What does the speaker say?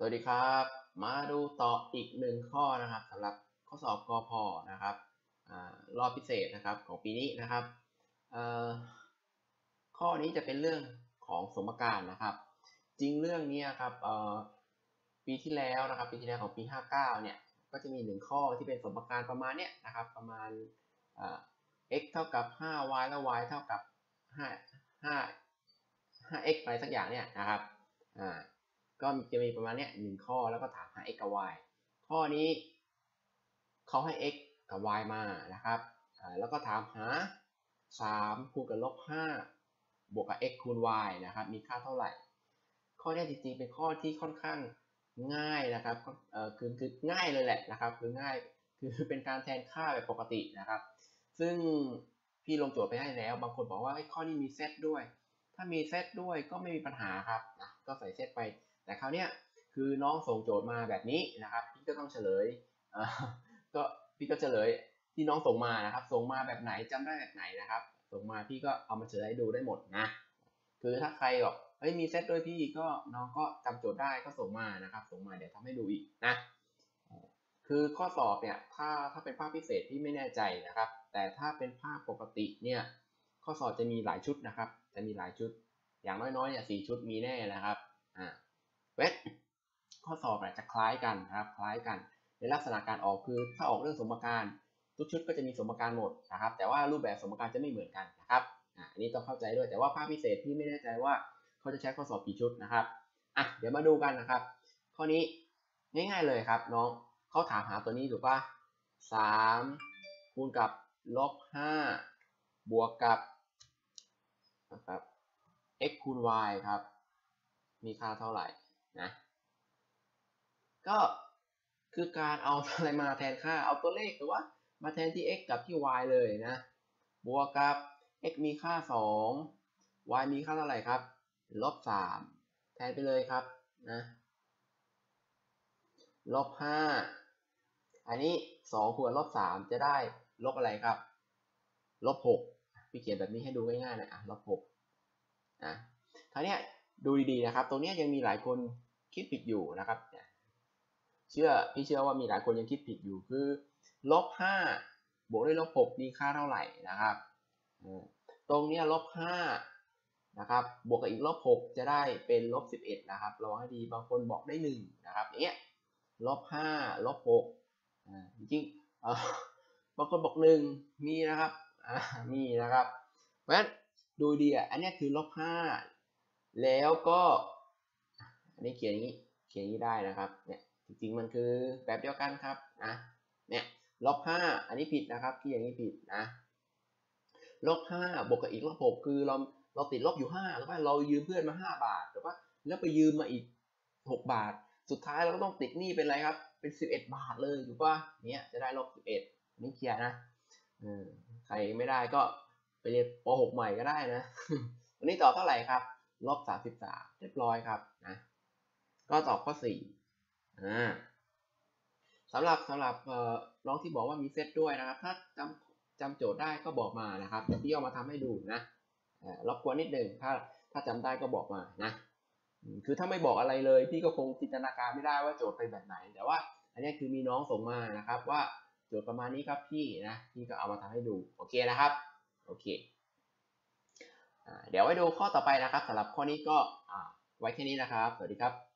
สวัสดีครับ มาดูต่ออีกหนึ่งข้อนะครับสำหรับข้อสอบกพนะครับอรอบพิเศษนะครับของปีนี้นะครับ ข้อนี้จะเป็นเรื่องของสมการนะครับ จริงเรื่องนี้ครับปีที่แล้วนะครับปีที่แล้วของปี 59 เนี่ยก็จะมีหนึ่งข้อที่เป็นสมการประมาณเนี้ยนะครับประมาณ x เท่ากับ 5y แล้ว y เท่ากับ5 5 5x อะไรสักอย่างเนี่ยนะครับอ่า ก็จะมีประมาณเนี้ยหนึ่งข้อแล้วก็ถามหา x กับ y ข้อนี้เขาให้ x กับ y มานะครับแล้วก็ถามหา 3 คูณกับลบ 5 บวกกับ x คูณ y นะครับ มีค่าเท่าไหร่ ข้อนี้จริงๆ เป็นข้อที่ค่อนข้างง่ายนะครับคือคือง่ายเลยแหละนะครับ คือง่าย คือเป็นการแทนค่าแบบปกตินะครับ ซึ่งพี่ลงโจทย์ไปให้แล้ว บางคนบอกว่าข้อนี้มีเซตด้วย ถ้ามีเซตด้วยก็ไม่มีปัญหาครับนะก็ใส่เซตไป แต่คราวเนี้ยคือน้องส่งโจทย์มาแบบนี้นะครับ พี่ก็ต้องเฉลยก็พี่ก็เฉลยที่น้องส่งมานะครับ ส่งมาแบบไหนจำได้แบบไหนนะครับ ส่งมาพี่ก็เอามาเฉลยให้ดูได้หมดนะ คือถ้าใครบอกเฮ้ยมีเซตด้วยพี่ก็น้องก็จำโจทย์ได้ก็ส่งมานะครับ ส่งมาเดี๋ยวทำให้ดูอีกนะ คือข้อสอบเนี่ยถ้าถ้าเป็นภาคพิเศษพี่ไม่แน่ใจนะครับ แต่ถ้าเป็นภาคปกติเนี่ยข้อสอบจะมีหลายชุดนะครับ จะมีหลายชุด อย่างน้อยๆเนี่ยสี่ชุดมีแน่นะครับ อ่า เวทข้อสอบอาจจะคล้ายกันนะครับคล้ายกันในลักษณะการออกคือถ้าออกเรื่องสมการทุกชุดก็จะมีสมการหมดนะครับ แต่ว่ารูปแบบสมการจะไม่เหมือนกันนะครับอันนี้ต้องเข้าใจด้วยแต่ว่าภาคพิเศษพี่ไม่แน่ใจว่าเขาจะใช้ข้อสอบกี่ชุดนะครับอะเดี๋ยวมาดูกันนะครับ ข้อนี้ง่ายๆเลยครับน้องเขาถามหาตัวนี้ถูกปะสามคูณกับลบห้าบวกกับนะครับ x คูณ y ครับ มีค่าเท่าไหร่ นะก็คือการเอาอะไรมาแทนค่าเอาตัวเลขหรือว่ามาแทนที่ x กับที่ y เลยนะ บวกกับ x มีค่า 2 y มีค่าเท่าไหร่ครับ ลบ 3 แทนไปเลยครับนะลบ 5 อันนี้ 2คูณลบ 3 จะได้ลบอะไรครับ ลบ 6 พี่เขียนแบบนี้ให้ดูง่ายๆเลยอะลบ6นะคราวนี้ดูดีๆนะครับ ตรงนี้ยังมีหลายคน คิดผิดอยู่นะครับเชื่อพี่เชื่อว่ามีหลายคนยังคิดผิดอยู่คือลบห้าบวกด้วยลบหกมีค่าเท่าไหร่นะครับ ตรงนี้ลบห้านะครับบวกกับอีกลบหกจะได้เป็นลบสิบเอ็ดนะครับระวังให้ดีบางคนบอกได้หนึ่งนะครับอย่างเงี้ยลบห้าลบหกจริงบางคนบอกหนึ่งมีนะครับมีนะครับเพราะฉะนั้นดูดีอะอันนี้คือลบห้าแล้วก็ อันนี้เขียนอย่างนี้เขียนอย่างนี้ได้นะครับเนี่ยจริงๆมันคือแบบเดียวกันครับนะเนี่ยลบห้าอันนี้ผิดนะครับที่อย่างนี้ผิดนะลบห้าบวกกับอีกลบหกคือเราเราติดลบอยู่ห้าหรือว่าเรายืมเพื่อนมาห้าบาทหรือว่าแล้วไปยืมมาอีกหกบาท สุดท้ายเราก็ต้องติดหนี้เป็นไรครับ เป็นสิบเอ็ดบาทเลยถูกป่ะเนี่ยจะได้ลบสิบเอ็ดนี่เคลียร์นะใครไม่ได้ก็ไปเรียนป .6 ใหม่ก็ได้นะ วันนี้ตอบเท่าไหร่ครับลบสามสิบสามเรียบร้อยครับนะ ก็ตอบข้อสี่อ่าสำหรับสำหรับน้องที่บอกว่ามีเซตด้วยนะครับ ถ้าจำจำโจทย์ได้ก็บอกมานะครับเดี๋ยวพี่เอามาทำให้ดูนะรบกวนนิดหนึ่งถ้าถ้าจำได้ก็บอกมานะคือถ้าไม่บอกอะไรเลย พี่ก็คงจินตนาการไม่ได้ว่าโจทย์เป็นแบบไหน แต่ว่า อันนี้คือมีน้องส่งมานะครับว่าโจทย์ประมาณนี้ครับพี่นะพี่ก็เอามาทำให้ดูโอเคนะครับโอเคเดี๋ยวไว้ดูข้อต่อไปนะครับสำหรับข้อนี้ก็ไว้แค่นี้นะครับ สวัสดีครับ